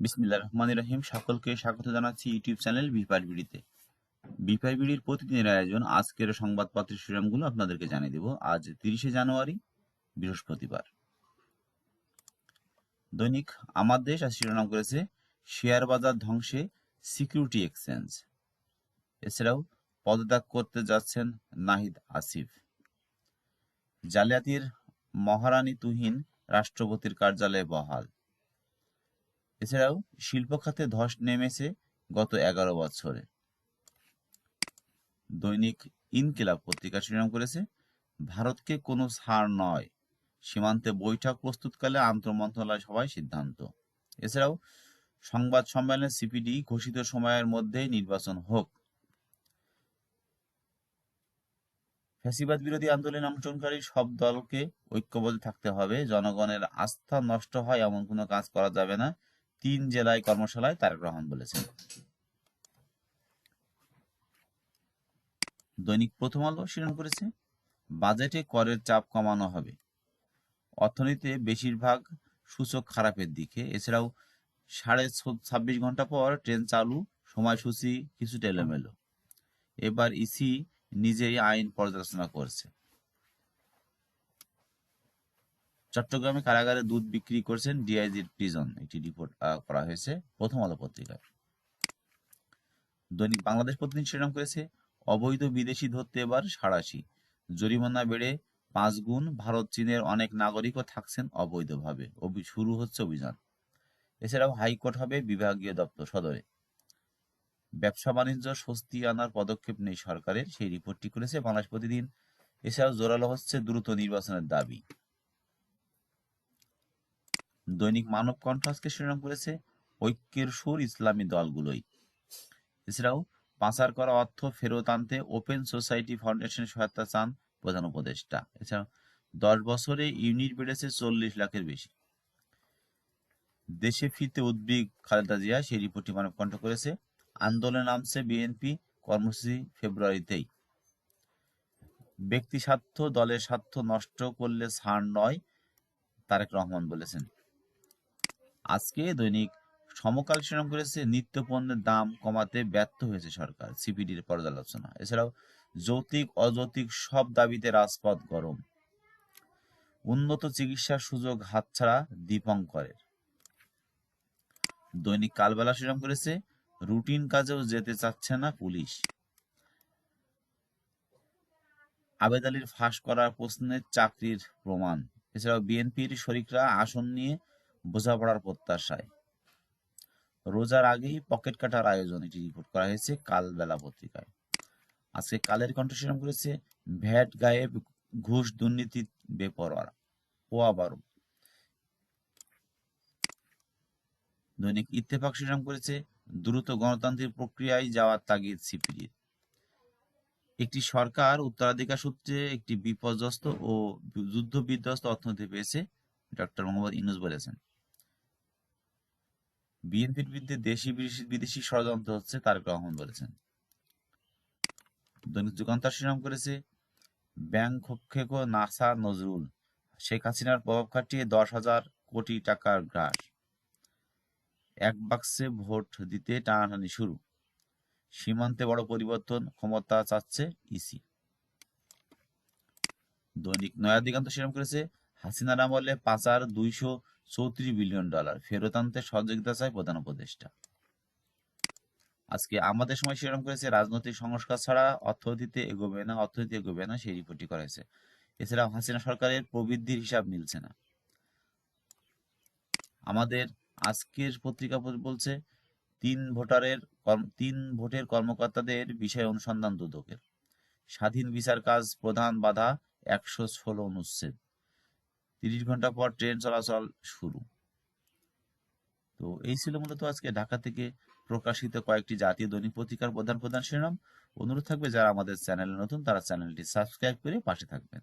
বিসমিল্লাহ রহমান রহিম, সকলকে স্বাগত জানাচ্ছি ইউটিউব চ্যানেল বিপার বিড়িতে। বিপার বিড়ির প্রতিদিনের আয়োজন, আজকের সংবাদপত্রের শিরোনামগুলো আপনাদেরকে জানিয়ে দেব। আজ তিরিশে জানুয়ারি, বৃহস্পতিবার। দৈনিক আমার দেশ আজ শিরোনাম করেছে, শেয়ার বাজার ধ্বংসে সিকিউরিটি এক্সচেঞ্জ। এছাড়াও পদত্যাগ করতে যাচ্ছেন নাহিদ আসিফ। জালিয়াতির মহারানী তুহিন, রাষ্ট্রপতির কার্যালয়ে বহাল। এছাড়াও শিল্প খাতে ধস নেমেছে গত এগারো বছরে। দৈনিক ইনকিলাব পত্রিকা শিরোনাম করেছে, ভারতকে কোনো ছাড় নয়। সীমান্তে বৈঠক প্রস্তুতকালে আন্তঃমন্ত্রণালয় সভায় সিদ্ধান্ত। এছাড়াও সংবাদ সম্মেলনে সিপিডি ঘোষিত সময়ের মধ্যেই নির্বাচন হোক। ফ্যাসিবাদ বিরোধী আন্দোলনে অংশগ্রহণকারী সব দলকে ঐক্যবদ্ধ থাকতে হবে। জনগণের আস্থা নষ্ট হয় এমন কোনো কাজ করা যাবে না। তিন জেলায় কর্মশালায় তারেক রহমান বলেছেন। দৈনিক প্রথম আলো শিরোনাম করেছে, বাজেটে করের চাপ কমানো হবে। অর্থনীতিতে বেশিরভাগ সূচক খারাপের দিকে, এছাড়াও সাড়ে ছাব্বিশ ঘণ্টা পর ট্রেন চালু, সময়সূচি কিছুটা এলোমেলো। এবার ইসি নিজেই আইন পর্যালোচনা করছে। চট্টগ্রামে কারাগারে দুধ বিক্রি করছেন ডিআইজির প্রিজন। একটি রিপোর্ট করা হয়েছে প্রথম আলো পত্রিকায়। দৈনিক বাংলাদেশ প্রতিদিন শিরোনাম করেছে, অবৈধ বিদেশি ধরতে এবার সাড়াশি জরিমানা বেড়ে পাঁচ গুণ, ভারত, চীনের অনেক নাগরিকও থাকছেন অবৈধভাবে। শুরু হচ্ছে অভিযান। এছাড়াও হাইকোর্ট হবে বিভাগীয় দপ্তর সদরে। ব্যবসা বাণিজ্য স্বস্তি আনার পদক্ষেপ নেই সরকারের, সেই রিপোর্টটি করেছে বাংলাদেশ প্রতিদিন। এছাড়াও জোরালো হচ্ছে দ্রুত নির্বাচনের দাবি। দৈনিক মানব কণ্ঠ আজকে শিরোনাম করেছে ঐক্যের সুর ইসলামী দলগুলোই। এছাড়াও পাচার করা অর্থ ফেরত আনতে ওপেন সোসাইটি ফাউন্ডেশনের সহায়তা চান প্রধান উপদেষ্টা। এছাড়াও দশ বছরে ইউনিট বেড়েছে চল্লিশ লাখের বেশি। দেশে ফিরতে উদ্বিগ খালেদা জিয়া, সেই রিপোর্টটি মানব কণ্ঠ করেছে। আন্দোলনে নামছে বিএনপি, কর্মসূচি ফেব্রুয়ারিতেই। ব্যক্তি স্বার্থ, দলের স্বার্থ নষ্ট করলে ছাড় নয়, তারেক রহমান বলেছেন। আজকে দৈনিক সমকাল শিরোনাম করেছে নিত্য পণ্যের দাম কমাতে ব্যর্থ হয়েছে সরকার, সিপিডির পর্যালোচনা এছাড়াও যৌতিক, অযৌতিক সব দাবিতে রাজপথ গরম। উন্নত চিকিৎসার সুযোগ হাতছাড়া দীপঙ্করের। দৈনিক কালবেলা শিরোনাম করেছে, রুটিন কাজেও যেতে চাচ্ছে না পুলিশ। আবেদ আলীর ফাঁস করার প্রশ্নের চাকরির প্রমাণ। এছাড়াও বিএনপির শরিকরা আসন নিয়ে বোঝাপড়ার প্রত্যাশায়। রোজার আগেই পকেট কাটার আয়োজন এটি রিপোর্ট করা হয়েছে কালবেলা পত্রিকায়। আজকে কালের কণ্ঠ করেছে, ভ্যাট গায়েব, ঘুষ দুর্নীতি, বেপরোয়া, পোয়া বারো দৈনিক ইত্তেফাক শিরোনাম করেছে, দ্রুত গণতান্ত্রিক প্রক্রিয়ায় যাওয়ার তাগিদ সিপিডির একটি সরকার উত্তরাধিকার সূত্রে একটি বিপর্যস্ত ও যুদ্ধ বিধ্বস্ত অর্থনীতি পেয়েছে, ডক্টর মোহাম্মদ ইনুস বলেছেন। বিএনপির বিরুদ্ধে দেশি বিদেশি ষড়যন্ত্র হচ্ছে তারেক রহমান বলেছেন। দৈনিক যুগান্তর শিরোনাম করেছে ব্যাংক ক্ষেপ নাসা নজরুল, শেখ হাসিনার প্রভাব খাটিয়ে দশ হাজার কোটি টাকার গ্রাস। এক বাক্সে ভোট দিতে টানাটানি শুরু। সীমান্তে বড় পরিবর্তন ক্ষমতা চাচ্ছে ইসি। দৈনিক নয়া দিগান্ত শিরোনাম করেছে, হাসিনার আমলে পাচার দুইশো চৌত্রিশ বিলিয়ন ডলার। ফেরত আনতে সহযোগিতা চায় প্রধান উপদেষ্টা। আজকে আমাদের সময় সেরকম করেছে, রাজনৈতিক সংস্কার ছাড়া অর্থনীতিতে এগোবে না অর্থনীতি এগোবে না, সেই রিপোর্টটি করা হয়েছে এছাড়াও হাসিনা সরকারের প্রবৃদ্ধির হিসাব মিলছে না। আমাদের আজকের পত্রিকা বলছে, তিন ভোটারের তিন ভোটের কর্মকর্তাদের বিষয় অনুসন্ধান দুদকের। স্বাধীন বিচার কাজ প্রধান বাধা একশো ষোলো অনুচ্ছেদ। তিরিশ ঘণ্টা পর ট্রেন চলাচল শুরু। তো এই ছিল মূলত আজকে ঢাকা থেকে প্রকাশিত কয়েকটি জাতীয় দৈনিক পত্রিকার প্রধান প্রধান শিরোনাম। অনুরোধ থাকবে যারা আমাদের চ্যানেলে নতুন, তারা চ্যানেলটি সাবস্ক্রাইব করে পাশে থাকবেন।